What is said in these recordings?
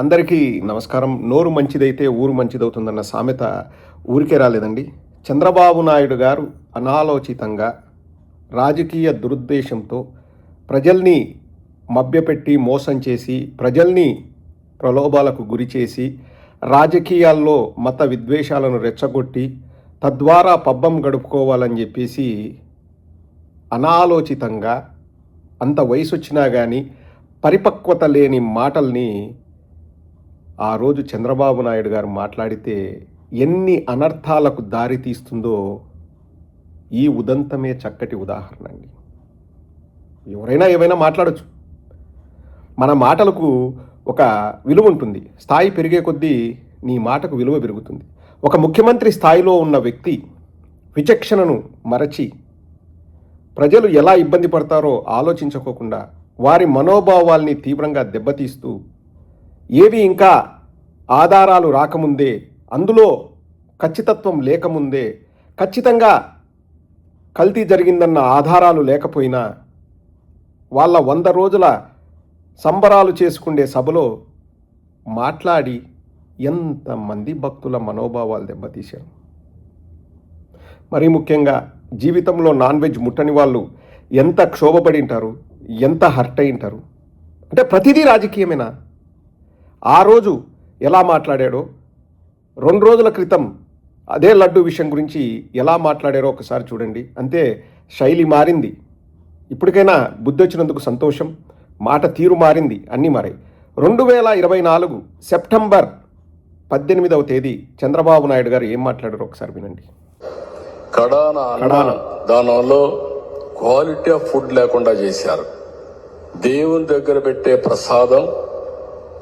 అందరికీ నమస్కారం. నోరు మంచిదైతే ఊరు మంచిదవుతుందన్న సామెత ఊరికే రాలేదండి. చంద్రబాబు నాయుడు గారు అనాలోచితంగా రాజకీయ దురుద్దేశంతో ప్రజల్ని మభ్యపెట్టి మోసం చేసి ప్రజల్ని ప్రలోభాలకు గురి చేసి రాజకీయాల్లో మత విద్వేషాలను రెచ్చగొట్టి తద్వారా పబ్బం గడుపుకోవాలని చెప్పేసి అనాలోచితంగా అంత వయసు వచ్చినా కానీ పరిపక్వత లేని మాటల్ని ఆ రోజు చంద్రబాబు నాయుడు గారు మాట్లాడితే ఎన్ని అనర్థాలకు దారి తీస్తుందో ఈ ఉదంతమే చక్కటి ఉదాహరణ అండి. ఎవరైనా ఏమైనా మాట్లాడచ్చు. మన మాటలకు ఒక విలువ ఉంటుంది. స్థాయి పెరిగే కొద్దీ నీ మాటకు విలువ పెరుగుతుంది. ఒక ముఖ్యమంత్రి స్థాయిలో ఉన్న వ్యక్తి విచక్షణను మరచి ప్రజలు ఎలా ఇబ్బంది పడతారో ఆలోచించుకోకుండా వారి మనోభావాల్ని తీవ్రంగా దెబ్బతీస్తూ ఏవి ఇంకా ఆధారాలు రాకముందే అందులో ఖచ్చితత్వం లేకముందే ఖచ్చితంగా కల్తీ జరిగిందన్న ఆధారాలు లేకపోయినా వాళ్ళ వంద రోజుల సంబరాలు చేసుకుండే సభలో మాట్లాడి ఎంతమంది భక్తుల మనోభావాలు దెబ్బతీశారు. మరీ ముఖ్యంగా జీవితంలో నాన్ వెజ్ ముట్టని వాళ్ళు ఎంత క్షోభపడి ఉంటారు ఎంత హర్ట్ అయి ఉంటారు? అంటే ప్రతిదీ రాజకీయమేనా? ఆ రోజు ఎలా మాట్లాడాడో రెండు రోజుల క్రితం అదే లడ్డు విషయం గురించి ఎలా మాట్లాడారో ఒకసారి చూడండి. అంతే శైలి మారింది. ఇప్పటికైనా బుద్ధి వచ్చినందుకు సంతోషం మాట తీరు మారింది అన్నీ మారాయి. రెండు వేల ఇరవై నాలుగు సెప్టెంబర్ పద్దెనిమిదవ తేదీ చంద్రబాబు నాయుడు గారు ఏం మాట్లాడారో ఒకసారి వినండి. కడాన క్వాలిటీ ఆఫ్ ఫుడ్ లేకుండా చేశారు. దేవుని దగ్గర పెట్టే ప్రసాదం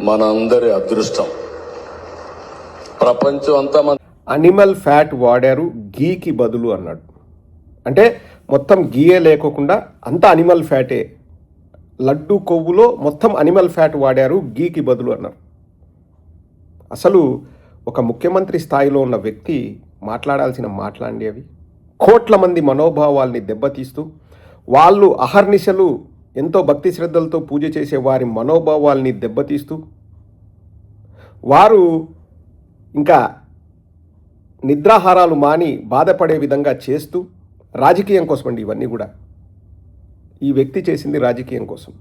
మన అందరి అదృష్టం. ప్రపంచం అంతా మన అనిమల్ ఫ్యాట్ వాడారు గీకి బదులు అన్నాడు. అంటే మొత్తం గీయే లేకోకుండా అంతా అనిమల్ ఫ్యాటే లడ్డు కొవ్వులో మొత్తం అనిమల్ ఫ్యాట్ వాడారు గీకి బదులు అన్నారు. అసలు ఒక ముఖ్యమంత్రి స్థాయిలో ఉన్న వ్యక్తి మాట్లాడాల్సిన మాట్లాడి అవి. కోట్ల మంది మనోభావాల్ని దెబ్బతీస్తూ వాళ్ళు అహర్నిశలు ఎంతో భక్తి శ్రద్ధలతో పూజ చేసే వారి మనోభావాల్ని దెబ్బతీస్తూ వారు ఇంకా నిద్రాహారాలు మాని బాధపడే విధంగా చేస్తూ రాజకీయం కోసం అండి ఇవన్నీ కూడా. ఈ వ్యక్తి చేసింది రాజకీయం కోసం.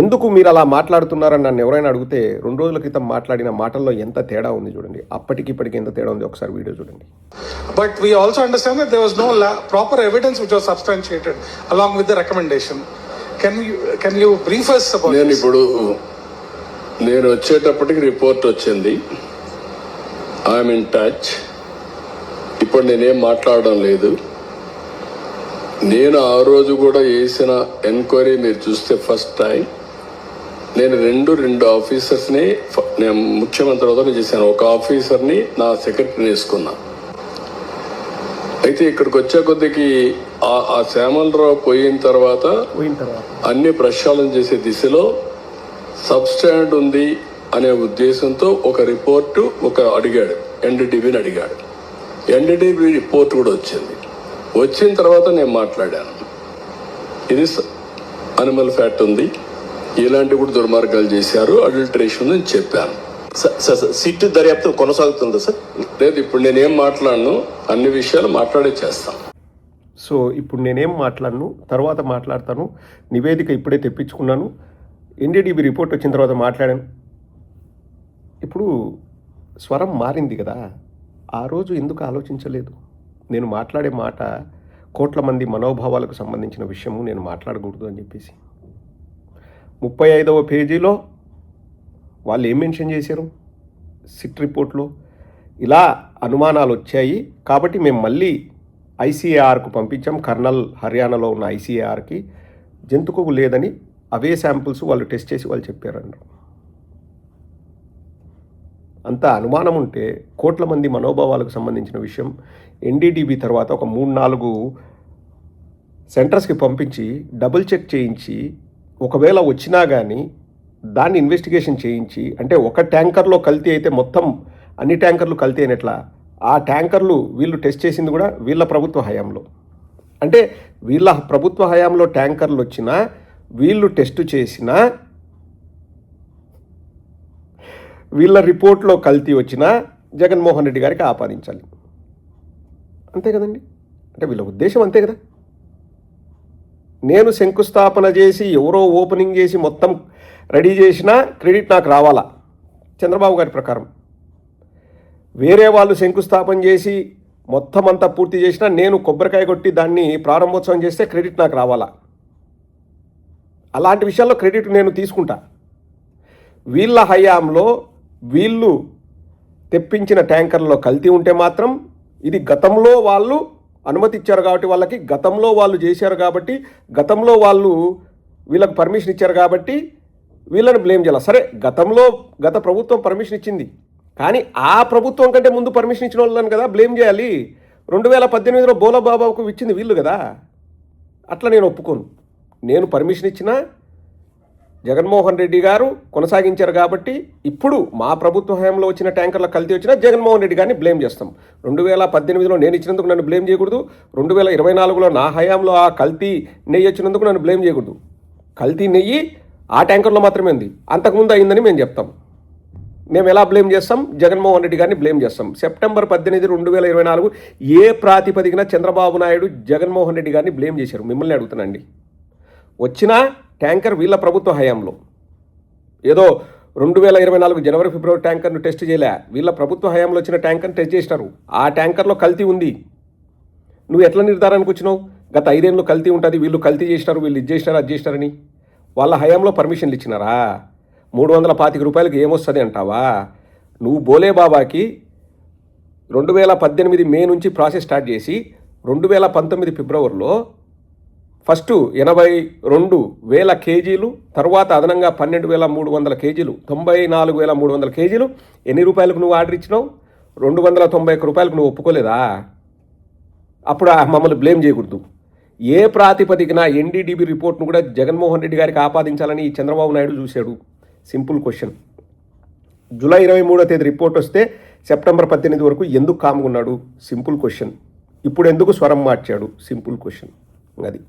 ఎందుకు మీరు అలా మాట్లాడుతున్నారని నన్ను ఎవరైనా అడిగితే రెండు రోజుల క్రితం మాట్లాడిన మాటల్లో ఎంత తేడా ఉంది చూడండి. అప్పటికి ఇప్పటికి ఎంత తేడా ఉంది ఒకసారి వీడియో చూడండి. But we also understand that there was no proper evidence which was substantiated along with the recommendation you brief us about నేను? ఇప్పుడు నేను వచ్చేటప్పటికి రిపోర్ట్ వచ్చింది. ఐఎమ్ ఇన్ టచ్ ఇప్పుడు నేనేం మాట్లాడడం లేదు. నేను ఆ రోజు కూడా చేసిన ఎంక్వైరీ మీరు చూస్తే ఫస్ట్ టైం నేను రెండు రెండు ఆఫీసర్స్ని నేను ముఖ్యమంత్రి హోదాలో చేశాను. ఒక ఆఫీసర్ని నా సెక్రటరీని వేసుకున్నా. అయితే ఇక్కడికి వచ్చే కొద్దికి ఆ- ఆ శ్యామలరావు పోయిన తర్వాత అన్ని ప్రక్షాళన చేసే దిశలో సబ్స్టాండ్ ఉంది అనే ఉద్దేశంతో ఒక రిపోర్టు ఒక అడిగాడు. ఎన్డీటీవీని అడిగాడు. ఎన్డీటీవీ రిపోర్ట్ కూడా వచ్చింది. వచ్చిన తర్వాత నేను మాట్లాడాను. ఇది అనిమల్ ఫ్యాట్ ఉంది. ఇలాంటి కూడా దుర్మార్గాలు చేశారు. అడల్టరేషన్ ఉందని చెప్పాను. సార్ సార్ సార్, సిట్టు దర్యాప్తు కొనసాగుతుందా సార్? లేదు ఇప్పుడు నేనేం మాట్లాడను అన్ని విషయాలు మాట్లాడే చేస్తాను. సో ఇప్పుడు నేనేం మాట్లాడను తర్వాత మాట్లాడతాను నివేదిక ఇప్పుడే తెప్పించుకున్నాను ఎన్డీడీబీ రిపోర్ట్ వచ్చిన తర్వాత మాట్లాడాను. ఇప్పుడు స్వరం మారింది కదా ఆ రోజు ఎందుకు ఆలోచించలేదు? నేను మాట్లాడే మాట కోట్ల మంది మనోభావాలకు సంబంధించిన విషయము నేను మాట్లాడకూడదు అని చెప్పేసి. ముప్పై ఐదవ పేజీలో వాళ్ళు ఏం మెన్షన్ చేశారు? సిట్ రిపోర్ట్లో? ఇలా అనుమానాలు వచ్చాయి. కాబట్టి మేము మళ్ళీ ఐసీఏఆర్కు పంపించాం. కర్నల్ హర్యానాలో ఉన్న ఐసీఏఆర్కి జంతుకు లేదని అవే శాంపుల్స్ వాళ్ళు టెస్ట్ చేసి వాళ్ళు చెప్పారన్నారు అంత అనుమానం ఉంటే కోట్ల మంది మనోభావాలకు సంబంధించిన విషయం ఎన్డీడీబీ తర్వాత ఒక మూడు నాలుగు సెంటర్స్కి పంపించి డబుల్ చెక్ చేయించి ఒకవేళ వచ్చినా కానీ దాన్ని ఇన్వెస్టిగేషన్ చేయించి అంటే ఒక ట్యాంకర్లో కల్తీ అయితే మొత్తం అన్ని ట్యాంకర్లు కల్తీ అయినట్లా ఆ ట్యాంకర్లు వీళ్ళు టెస్ట్ చేసింది కూడా వీళ్ళ ప్రభుత్వ హయాంలో. అంటే వీళ్ళ ప్రభుత్వ హయాంలో ట్యాంకర్లు వచ్చినా వీళ్ళు టెస్ట్ చేసిన వీళ్ళ రిపోర్ట్లో కల్తీ వచ్చినా జగన్మోహన్ రెడ్డి గారికి ఆపాదించాలి. అంతే కదండి? అంటే వీళ్ళ ఉద్దేశం అంతే కదా? నేను శంకుస్థాపన చేసి ఎవరో ఓపెనింగ్ చేసి మొత్తం రెడీ చేసినా క్రెడిట్ నాకు రావాలా? చంద్రబాబు గారి ప్రకారం. వేరే వాళ్ళు శంకుస్థాపన చేసి మొత్తం అంతా పూర్తి చేసినా నేను కొబ్బరికాయ కొట్టి దాన్ని ప్రారంభోత్సవం చేస్తే క్రెడిట్ నాకు రావాలా? అలాంటి విషయాల్లో క్రెడిట్ నేను తీసుకుంటా. వీళ్ళ హయాంలో వీళ్ళు తెప్పించిన ట్యాంకర్లో కల్తీ ఉంటే మాత్రం ఇది గతంలో వాళ్ళు అనుమతి ఇచ్చారు కాబట్టి వాళ్ళకి గతంలో వాళ్ళు చేశారు కాబట్టి గతంలో వాళ్ళు వీళ్ళకి పర్మిషన్ ఇచ్చారు కాబట్టి వీళ్ళని బ్లేమ్ చేయాలి. సరే గతంలో గత ప్రభుత్వం పర్మిషన్ ఇచ్చింది. కానీ ఆ ప్రభుత్వం కంటే ముందు పర్మిషన్ ఇచ్చిన వాళ్ళని కదా బ్లేమ్ చేయాలి. రెండు వేల పద్దెనిమిదిలో బోలబాబాకు ఇచ్చింది వీళ్ళు కదా. అట్లా నేను ఒప్పుకోను. నేను పర్మిషన్ ఇచ్చినా జగన్మోహన్ రెడ్డి గారు కొనసాగించారు కాబట్టి ఇప్పుడు మా ప్రభుత్వ హయాంలో వచ్చిన ట్యాంకర్ల కల్తీ వచ్చినా జగన్మోహన్ రెడ్డి గారిని బ్లేమ్ చేస్తాం. రెండు వేల పద్దెనిమిదిలో నేను ఇచ్చినందుకు నన్ను బ్లేమ్ చేయకూడదు. రెండు వేల ఇరవై నాలుగులో నా హయాంలో ఆ కల్తీ నెయ్యి వచ్చినందుకు నన్ను బ్లేమ్ చేయకూడదు. కల్తీ నెయ్యి ఆ ట్యాంకర్లో మాత్రమే ఉంది. అంతకుముందు అయిందని మేము చెప్తాం. మేము ఎలా బ్లేమ్ చేస్తాం? జగన్మోహన్ రెడ్డి గారిని బ్లేమ్ చేస్తాం. సెప్టెంబర్ పద్దెనిమిది రెండు వేల ఇరవై నాలుగు ఏ ప్రాతిపదికన చంద్రబాబు నాయుడు జగన్మోహన్ రెడ్డి గారిని బ్లేమ్ చేశారు? మిమ్మల్ని అడుగుతున్నాండి వచ్చిన ట్యాంకర్ వీళ్ళ ప్రభుత్వ హయాంలో. ఏదో రెండు వేల ఇరవై నాలుగు జనవరి ఫిబ్రవరి ట్యాంకర్ను టెస్ట్ చేయలే. వీళ్ళ ప్రభుత్వ హయాంలో వచ్చిన ట్యాంకర్ని టెస్ట్ చేసినారు. ఆ ట్యాంకర్లో కల్తీ ఉంది. నువ్వు ఎట్లా నిర్ధారణకు వచ్చినావు? గత ఐదేళ్ళు కల్తీ ఉంటుంది వీళ్ళు కల్తీ చేసినారు వీళ్ళు ఇది చేసినారు అది చేసినారని. వాళ్ళ హయాంలో పర్మిషన్లు ఇచ్చినారా? మూడు వందల పాతిక రూపాయలకి ఏమొస్తుంది అంటావా? నువ్వు బోలే బాబాకి రెండు వేల పద్దెనిమిది మే నుంచి ప్రాసెస్ స్టార్ట్ చేసి రెండు వేల పంతొమ్మిది ఫిబ్రవరిలో ఫస్ట్ ఎనభై రెండు వేల కేజీలు తర్వాత అదనంగా పన్నెండు వేల మూడు వందల కేజీలు తొంభై నాలుగు వేల మూడు వందల కేజీలు ఎన్ని రూపాయలకు నువ్వు ఆర్డర్ ఇచ్చినావు? రెండు వందల తొంభై ఒక్క రూపాయలకు నువ్వు ఒప్పుకోలేదా? అప్పుడు ఆ మమ్మల్ని బ్లేమ్ చేయకూడదు. ఏ ప్రాతిపదికన ఎన్డీడీబీ రిపోర్ట్ను కూడా జగన్మోహన్ రెడ్డి గారికి ఆపాదించాలని ఈ చంద్రబాబు నాయుడు చూశాడు. Simple question. జూలై ఇరవై మూడో తేదీ రిపోర్ట్ వస్తే సెప్టెంబర్ పద్దెనిమిది వరకు ఎందుకు కాముకున్నాడు సింపుల్ క్వశ్చన్. ఇప్పుడు ఎందుకు స్వరం మార్చాడు? Simple question. అది.